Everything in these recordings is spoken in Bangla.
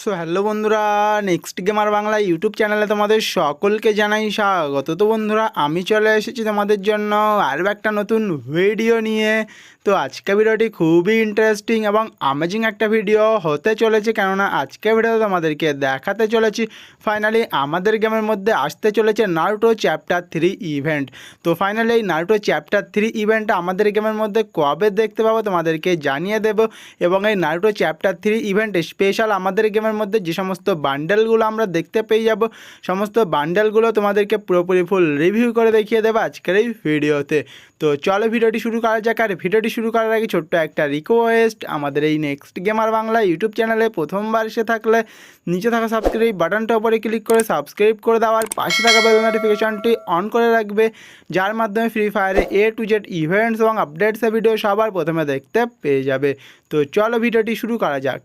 সো হ্যালো বন্ধুরা নেক্সট গেমার বাংলা ইউটিউব চ্যানেলে তোমাদের সকলকে জানাই স্বাগত। তো বন্ধুরা, আমি চলে এসেছি তোমাদের জন্য আরও একটা নতুন ভিডিও নিয়ে। তো আজকে ভিডিওটি খুবই ইন্টারেস্টিং এবং আমেজিং একটা ভিডিও হতে চলেছে, কেননা আজকে ভিডিও তোমাদেরকে দেখাতে চলেছি। ফাইনালি আমাদের গেমের মধ্যে আসতে চলেছে নারুটো চ্যাপ্টার থ্রি ইভেন্ট তো ফাইনালি এই নারুটো চ্যাপ্টার থ্রি ইভেন্টটা আমাদের গেমের মধ্যে কবে দেখতে পাবো তোমাদেরকে জানিয়ে দেবো। এবং এই Naruto chapter three event special আমাদের গেমের মধ্যে যে সমস্ত বান্ডেলগুলো আমরা দেখতে পেয়ে যাব, সমস্ত বান্ডেলগুলো তোমাদেরকে পুরোপুরি ফুল রিভিউ করে দেখিয়ে দেবো আজকের এই ভিডিওতে। তো চলো ভিডিওটি শুরু করা যাক, আর ভিডিওটি শুরু করার আগে ছোট্ট একটা রিকোয়েস্ট আমাদের এই নেক্সট গেমার বাংলা ইউটিউব চ্যানেলে প্রথমবার এসে থাকলে নিচে থাকা সাবস্ক্রাইব বাটনটা উপরে ক্লিক করে সাবস্ক্রাইব করে দেওয়ার পাশে থাকা বেল নোটিফিকেশনটি অন করে রাখবে, যার মাধ্যমে ফ্রি ফায়ারে এ টু জেড ইভেন্টস এবং আপডেটসের ভিডিও সবার প্রথমে দেখতে পেয়ে যাবে। তো চলো ভিডিওটি শুরু করা যাক।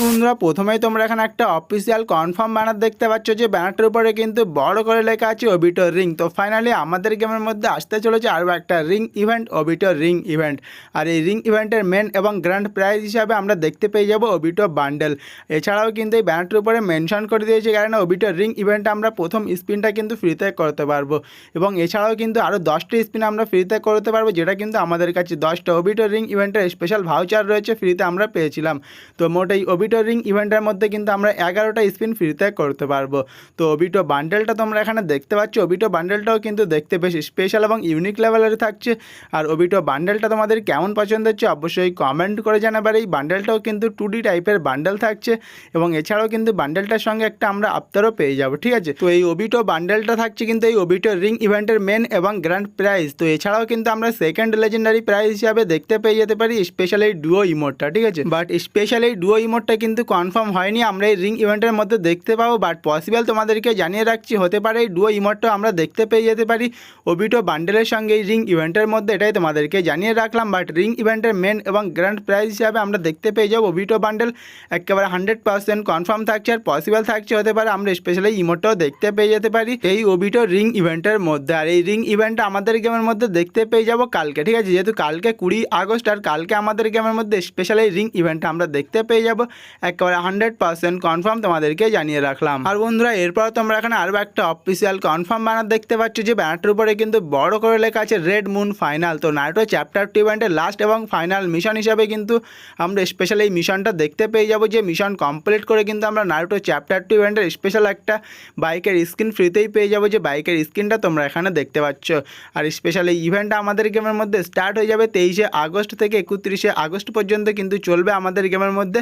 বন্ধুরা, প্রথমেই তোমরা এখানে একটা অফিসিয়াল কনফার্ম ব্যানার দেখতে পাচ্ছ যে ব্যানারটার উপরে কিন্তু বড় করে লেখা আছে ওবিটো রিং তো ফাইনালি আমাদের গেমের মধ্যে আসতে চলেছে আরও একটা ring event Obito ring event আর এই রিং ইভেন্টের মেন এবং গ্র্যান্ড প্রাইজ হিসাবে আমরা দেখতে পেয়ে যাব ওবিটো বান্ডেল এছাড়াও কিন্তু এই ব্যানারটার উপরে মেনশন করে দিয়েছে কারণ ওবিটো রিং ইভেন্টে আমরা প্রথম স্পিনটা কিন্তু ফ্রিতে করতে পারব। এবং এছাড়াও কিন্তু আরও দশটি স্পিন আমরা ফ্রিতে করতে পারব, যেটা কিন্তু আমাদের কাছে দশটা ওবিটো রিং ইভেন্টের স্পেশাল ভাউচার রয়েছে ফ্রিতে আমরা পেয়েছিলাম। তো মোট এই ওবিটো রিং ইভেন্টের মধ্যে কিন্তু আমরা এগারোটা স্পিন ফ্রিতে করতে পারব। তো ওবিটো বান্ডেলটা তোমরা এখানে দেখতে পাচ্ছ। ওবিটো বান্ডেলটাও কিন্তু দেখতে বেশ স্পেশাল এবং ইউনিক লেভেলের থাকছে। আর ওবিটো বান্ডেলটা তোমাদের কেমন পছন্দ হচ্ছে অবশ্যই কমেন্ট করে জানাবার এই বান্ডেলটাও কিন্তু টু ডি টাইপের বান্ডেল থাকছে এবং এছাড়াও কিন্তু বান্ডেলটার সঙ্গে একটা আমরা আফতারও পেয়ে যাব, ঠিক আছে? তো এই ওবিটো বান্ডেলটা থাকছে কিন্তু এই ওবিটো রিং ইভেন্টের মেন এবং গ্র্যান্ড প্রাইজ তো এছাড়াও কিন্তু আমরা সেকেন্ড লেজেন্ডারি প্রাইজ হিসাবে দেখতে পেয়ে যেতে পারি স্পেশাল এই ডুয়ো ইমোটটা ঠিক আছে? বাট স্পেশাল এই ডুয়ো ইমোটটা কিন্তু কনফার্ম হয়নি। আমরা এই রিং ইভেন্টের মধ্যে দেখতে পাবো বাট পসিবল তোমাদেরকে জানিয়ে রাখছি, হতে পারে এই ডুয়ো ইমোটটা আমরা দেখতে পেয়ে যেতে পারি। ওবিটো বান্ডেলের সঙ্গে এই রিং ইভেন্টের মধ্যে, এটাই তোমাদেরকে জানিয়ে রাখলাম। বাট রিং ইভেন্টের মেন এবং গ্র্যান্ড প্রাইজ হিসাবে আমরা দেখতে পেয়ে যাব ওবিটো বান্ডেল একেবারে হান্ড্রেড পার্সেন্ট কনফার্ম থাকছে আর পসিবল থাকছে, হতে পারে আমরা স্পেশালি ইমোটটাও দেখতে পেয়ে যেতে পারি এই ওবিটো রিং ইভেন্টের মধ্যে। আর এই রিং ইভেন্টটা আমাদের গেমের মধ্যে দেখতে পেয়ে যাব কালকে, ঠিক আছে? যেহেতু কালকে কুড়ি আগস্ট, আর কালকে আমাদের গেমের মধ্যে স্পেশাল এই রিং ইভেন্টটা আমরা দেখতে পেয়ে যাব। একেবারে হান্ড্রেড পার্সেন্ট কনফার্ম তোমাদেরকে জানিয়ে রাখলাম। আর বন্ধুরা, এরপর তোমরা এখানে আরও একটা অফিসিয়াল কনফার্ম ব্যানার দেখতে পাচ্ছ যে ব্যানারটার উপরে কিন্তু বড় করে লেখা আছে রেড মুন ফাইনাল তো নাইটো চ্যাপ্টার টু ইভেন্টের লাস্ট এবং ফাইনাল মিশন হিসাবে কিন্তু আমরা স্পেশাল এই মিশনটা দেখতে পেয়ে যাব যে মিশন কমপ্লিট করে কিন্তু আমরা নারুটো চ্যাপ্টার টু ইভেন্টের স্পেশাল একটা বাইকের স্ক্রিন ফ্রিতেই পেয়ে যাব যে বাইকের স্ক্রিনটা তোমরা এখানে দেখতে পাচ্ছ। আর স্পেশাল এই ইভেন্টটা আমাদের গেমের মধ্যে স্টার্ট হয়ে যাবে তেইশে আগস্ট থেকে একত্রিশে আগস্ট পর্যন্ত কিন্তু চলবে আমাদের গেমের মধ্যে।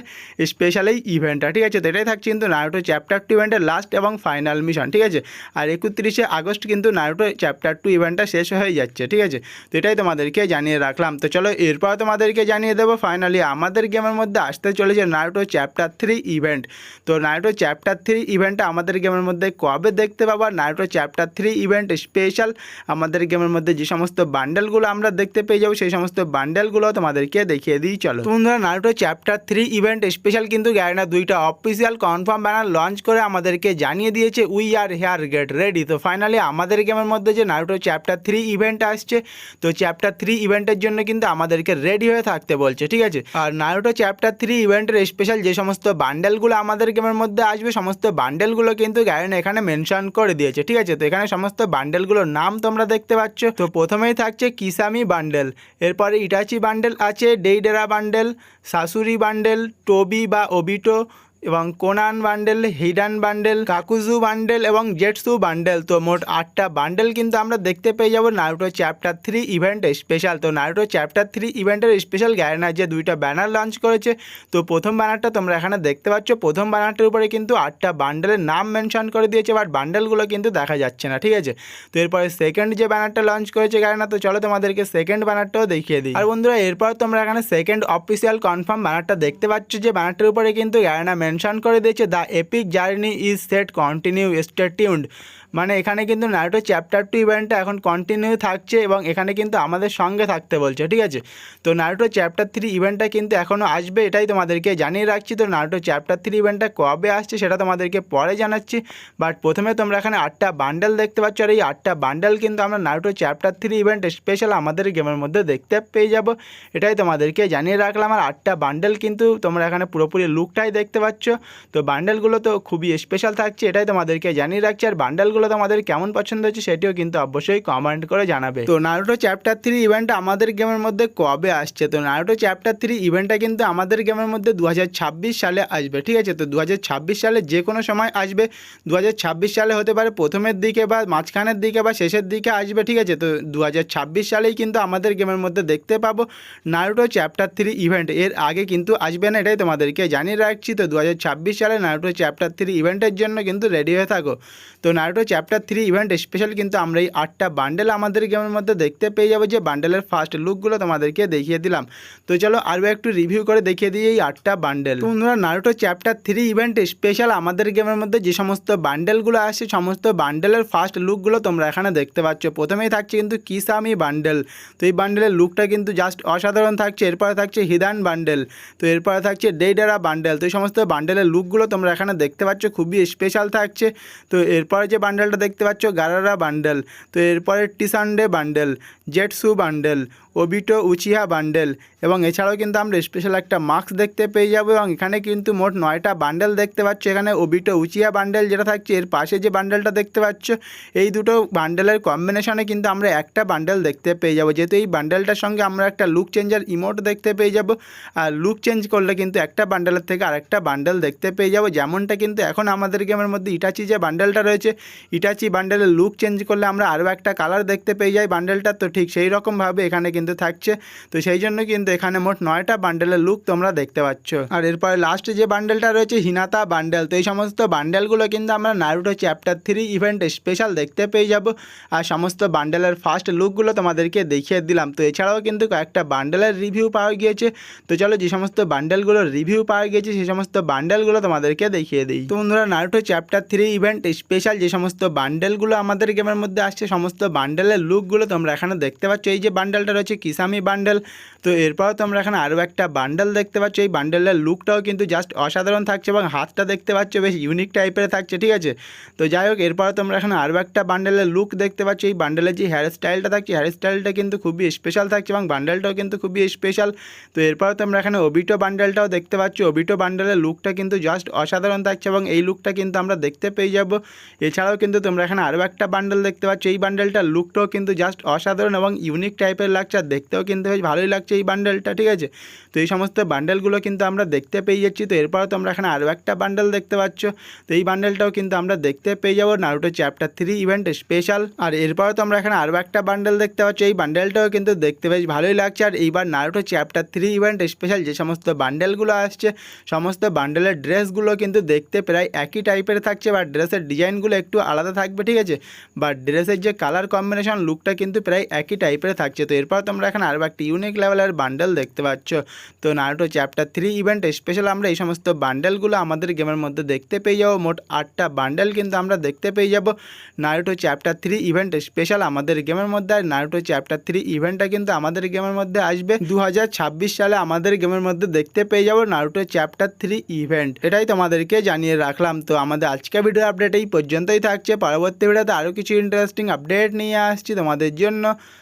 স্পেশাল এই ইভেন্টটা ঠিক আছে? তো এটাই থাকছে কিন্তু নারুটো চ্যাপ্টার টু ইভেন্টের লাস্ট এবং ফাইনাল মিশন ঠিক আছে? আর একত্রিশে আগস্ট কিন্তু নারুটো চ্যাপ্টার টু ইভেন্টটা শেষ হয়ে যাচ্ছে, ঠিক আছে? তো এটাই তোমাদেরকে জানিয়ে রাখলাম। তো চলো, এরপর তোমাদেরকে জানিয়ে দেবো ফাইনালি আমাদের গেমের মধ্যে আসতে চলেছে নারুটো চ্যাপ্টার থ্রি ইভেন্ট তো নারুটো চ্যাপ্টার থ্রি ইভেন্টটা আমাদের গেমের মধ্যে কবে দেখতে পাবো? Naruto chapter three event special আমাদের গেমের মধ্যে যে সমস্ত বান্ডেলগুলো আমরা দেখতে পেয়ে যাব, সেই সমস্ত বান্ডেলগুলো তোমাদেরকে দেখিয়ে দিই, চলো। তো বন্ধুরা Naruto chapter three event special কিন্তু গ্যারেনা দুইটা অফিসিয়াল কনফার্ম ব্যানার লঞ্চ করে আমাদেরকে জানিয়ে দিয়েছে we are here get ready তো ফাইনালি আমাদের গেমের মধ্যে যে নারুটো চ্যাপ্টার থ্রি ইভেন্ট আসছে, তো চ্যাপ্টার থ্রি ইভেন্টের জন্য কিন্তু আমাদেরকে রেডি হয়ে থাকতে বলছে, ঠিক আছে? আর নারুটো চ্যাপ্টার থ্রি ইভেন্টের স্পেশাল যে সমস্ত বান্ডেলগুলো আমাদের গেমের মধ্যে আসবে, সমস্ত বান্ডেলগুলো কিন্তু গ্যারেন এখানে মেনশন করে দিয়েছে, ঠিক আছে? তো এখানে সমস্ত বান্ডেলগুলোর নাম তোমরা দেখতে পাচ্ছ। তো প্রথমেই থাকছে কিসামি বান্ডেল এরপরে ইটাচি বান্ডেল আছে Deidara bundle Sasori bundle Tobi বা ওবিটো এবং Konan bundle, Hidan bundle, Kakuzu bundle এবং জেটসু বান্ডেল। তো মোট আটটা বান্ডেল কিন্তু আমরা দেখতে পেয়ে যাব Naruto chapter three event special. তো নারুটো চ্যাপ্টার থ্রি ইভেন্টের স্পেশাল গ্যারেনার যে দুইটা ব্যানার লঞ্চ করেছে, তো প্রথম ব্যানারটা তোমরা এখানে দেখতে পাচ্ছ। প্রথম ব্যানারটার উপরে কিন্তু আটটা বান্ডেলের নাম মেনশন করে দিয়েছে, বাট বান্ডেলগুলো কিন্তু দেখা যাচ্ছে না, ঠিক আছে? তো এরপরে সেকেন্ড যে ব্যানারটা লঞ্চ করেছে গ্যারেনা, তো চলো তোমাদেরকে সেকেন্ড ব্যানারটাও দেখিয়ে দিই। আর বন্ধুরা, এরপর তোমরা এখানে সেকেন্ড অফিসিয়াল কনফার্ম ব্যানারটা দেখতে পাচ্ছ যে ব্যানারটার উপরে কিন্তু গ্যারেনা মেনশন করে দিয়েছে the epic journey is set continue stay tuned. মানে এখানে কিন্তু নারুটো চ্যাপ্টার টু ইভেন্টটা এখন কন্টিনিউ থাকছে এবং এখানে কিন্তু আমাদের সঙ্গে থাকতে বলছে, ঠিক আছে? তো নারুটো চ্যাপ্টার থ্রি ইভেন্টটা কিন্তু এখনও আসবে, এটাই তোমাদেরকে জানিয়ে রাখছি। তো নারুটো চ্যাপ্টার থ্রি ইভেন্টটা কবে আসছে সেটা তোমাদেরকে পরে জানাচ্ছি। বাট প্রথমে তোমরা এখানে আটটা বান্ডেল দেখতে পাচ্ছ, আর এই আটটা বান্ডেল কিন্তু আমরা Naruto chapter three event special আমাদের গেমের মধ্যে দেখতে পেয়ে যাব। এটাই তোমাদেরকে জানিয়ে রাখলাম। আর আটটা বান্ডেল কিন্তু তোমরা এখানে পুরোপুরি লুকটাই দেখতে পাচ্ছ। তো বান্ডেলগুলো তো খুবই স্পেশাল থাকছে, এটাই তোমাদেরকে জানিয়ে রাখছি। আর বান্ডেলগুলো তোমাদের কেমন পছন্দ হচ্ছে সেটিও কিন্তু অবশ্যই কমেন্ট করে জানাবে। তো নারুটো চ্যাপ্টার থ্রি ইভেন্ট আমাদের গেমের মধ্যে কবে আসছে? তো নারুটো চ্যাপ্টার থ্রি ইভেন্টটা কিন্তু আমাদের গেমের মধ্যে দু হাজার ছাব্বিশ সালে আসবে, ঠিক আছে? তো দু হাজার ছাব্বিশ সালে যে কোনো সময় আসবে দু হাজার ছাব্বিশ সালে হতে পারে প্রথমের দিকে বা মাঝখানের দিকে বা শেষের দিকে আসবে, ঠিক আছে? তো দু হাজার ছাব্বিশ সালেই কিন্তু আমাদের গেমের মধ্যে দেখতে পাবো নারুটো চ্যাপ্টার থ্রি ইভেন্ট এর আগে কিন্তু আসবে না, এটাই তোমাদেরকে জানিয়ে রাখছি। তো দু হাজার ছাব্বিশ সালে নারুটো চ্যাপ্টার থ্রি ইভেন্টের জন্য কিন্তু রেডি হয়ে থাকো। তো Naruto chapter three event special কিন্তু আমরা এই আটটা বান্ডেল আমাদের গেমের মধ্যে দেখতে পেয়ে যাব যে বান্ডেলের ফার্স্ট লুকগুলো তোমাদেরকে দেখিয়ে দিলাম। তো চলো আরও একটু রিভিউ করে দেখিয়ে দিই এই আটটা বান্ডেল তোমরা Naruto chapter three event special আমাদের গেমের মধ্যে যে সমস্ত বান্ডেলগুলো আসছে, সমস্ত বান্ডেলের ফার্স্ট লুকগুলো তোমরা এখানে দেখতে পাচ্ছ। প্রথমেই থাকছে কিন্তু কিসামি বান্ডেল তো এই বান্ডেলের লুকটা কিন্তু জাস্ট অসাধারণ থাকছে। এরপরে থাকছে হিদান বান্ডেল তো এরপরে থাকছে ডেডারা বান্ডেল তো এই সমস্ত বান্ডেলের লুকগুলো তোমরা এখানে দেখতে পাচ্ছ। খুবই স্পেশাল থাকছে। তো এরপরে যে বান্ডেলটা দেখতে পাচ্ছ গারারা বান্ডেল তো এরপরে Tsunade bundle Zetsu bundle Obito Uchiha bundle. এবং এছাড়াও কিন্তু আমরা স্পেশাল একটা মাস্ক দেখতে পেয়ে যাব এবং এখানে কিন্তু মোট নয়টা বান্ডেল দেখতে পাচ্ছ। এখানে ওবিটো উচিহা বান্ডেল যেটা থাকছে, এর পাশে যে বান্ডেলটা দেখতে পাচ্ছ, এই দুটো বান্ডেলের কম্বিনেশনে কিন্তু আমরা একটা বান্ডেল দেখতে পেয়ে যাব। যেহেতু এই বান্ডেলটার সঙ্গে আমরা একটা লুক চেঞ্জার ইমোট দেখতে পেয়ে যাব, আর লুক চেঞ্জ করলে কিন্তু একটা বান্ডেলের থেকে আরেকটা বান্ডেল দেখতে পেয়ে যাব। যেমনটা কিন্তু এখন আমাদের গেমের মধ্যে ইটাচি যে বান্ডেলটা রয়েছে ইটাচি বান্ডেলের লুক চেঞ্জ করলে আমরা আরও একটা কালার দেখতে পেয়ে যাই বান্ডেলটা তো ঠিক সেই রকমভাবে এখানে কিন্তু থাকছে। তো সেই জন্য কিন্তু এখানে মোট নয়টা বান্ডেলের লুক তোমরা দেখতে পাচ্ছ। আর এরপরে লাস্টে যে বান্ডেলটা রয়েছে, হিনাতা বান্ডেল তো এই সমস্ত বান্ডেলগুলো কিন্তু আমরা Naruto chapter three event special দেখতে পেয়ে যাব। আর সমস্ত বান্ডেলের ফার্স্ট লুকগুলো তোমাদেরকে দেখিয়ে দিলাম। তো এছাড়াও কিন্তু কয়েকটা বান্ডেলের রিভিউ পাওয়া গিয়েছে। তো চলো যে সমস্ত বান্ডেলগুলোর রিভিউ পাওয়া গিয়েছে সেই সমস্ত বান্ডেলগুলো তোমাদেরকে দেখিয়ে দিই। তো বন্ধুরা Naruto chapter three event special যে সমস্ত বান্ডেলগুলো আমাদের গেমের মধ্যে আসছে, সমস্ত বান্ডেলের লুকগুলো তোমরা এখানে দেখতে পাচ্ছ। এই যে বান্ডেলটা রয়েছে কিসামি বান্ডেল। তো এরপরও তোমরা এখানে আরও একটা বান্ডেল দেখতে পাচ্ছ। এই বান্ডেলের লুকটাও কিন্তু জাস্ট অসাধারণ থাকছে এবং হাতটা দেখতে পাচ্ছ, বেশ ইউনিক টাইপের থাকছে, ঠিক আছে? তো যাই হোক এরপরে তোমরা এখানে আরও একটা বান্ডেলের লুক দেখতে পাচ্ছ। এই বান্ডেলের যে হেয়ার স্টাইলটা থাকছে হেয়ার স্টাইলটা কিন্তু খুবই স্পেশাল থাকছে এবং বান্ডেলটাও কিন্তু খুবই স্পেশাল তো এরপরে তোমরা এখানে ওবিটো বান্ডেলটাও দেখতে পাচ্ছ। ওবিটো বান্ডেলের লুকটা কিন্তু জাস্ট অসাধারণ থাকছে এবং এই লুকটা কিন্তু আমরা দেখতে পেয়ে যাব। এছাড়াও কিন্তু তোমরা এখানে আরও একটা বান্ডেল দেখতে পাচ্ছ। এই বান্ডেলটার লুকটাও কিন্তু জাস্ট অসাধারণ এবং ইউনিক টাইপের লাগছে। আর দেখতেও কিন্তু বেশ ভালোই লাগছে এই বান্ডেলটা ঠিক আছে? তো এই সমস্ত বান্ডেলগুলো কিন্তু আমরা দেখতে পেয়ে যাচ্ছি। তো এরপরে তোমরা এখানে আরও একটা বান্ডেল দেখতে পাচ্ছ। তো এই বান্ডেলটাও কিন্তু আমরা দেখতে পেয়ে যাব Naruto chapter three event special আর এরপরে তোমরা এখানে আরও একটা বান্ডেল দেখতে পাচ্ছ। এই বান্ডেলটাও কিন্তু দেখতে বেশ ভালোই লাগছে। আর এইবার Naruto chapter three event special যে সমস্ত বান্ডেলগুলো আসছে, সমস্ত বান্ডেলের ড্রেসগুলো কিন্তু দেখতে প্রায় একই টাইপের থাকছে। বা ড্রেসের ডিজাইনগুলো একটু আলাদা থাকবে, ঠিক আছে? বা ড্রেসের যে কালার কম্বিনেশন লুকটা কিন্তু প্রায় একই টাইপের থাকছে। তো এরপর তোমরা এখানে আরও একটা ইউনিক লেভেলের বান্ডেল দেখতে পাচ্ছ। তো Naruto chapter three event special আমরা এই সমস্ত বান্ডেলগুলো আমাদের গেমের মধ্যে দেখতে পেয়ে যাব। মোট আটটা বান্ডেল কিন্তু আমরা দেখতে পেয়ে যাব। Naruto chapter three event special আমাদের গেমের মধ্যে আর নারুটো চ্যাপ্টার থ্রি ইভেন্টটা কিন্তু আমাদের গেমের মধ্যে আসবে। দু হাজার ছাব্বিশ সালে আমাদের গেমের মধ্যে দেখতে পেয়ে যাব নারুটো চ্যাপ্টার থ্রি ইভেন্ট এটাই তোমাদেরকে জানিয়ে রাখলাম। তো আমাদের আজকের ভিডিও আপডেট এই পর্যন্তই থাকছে। পরবর্তী ভিডিওতে আরও কিছু ইন্টারেস্টিং আপডেট নিয়ে আসছি তোমাদের জন্য।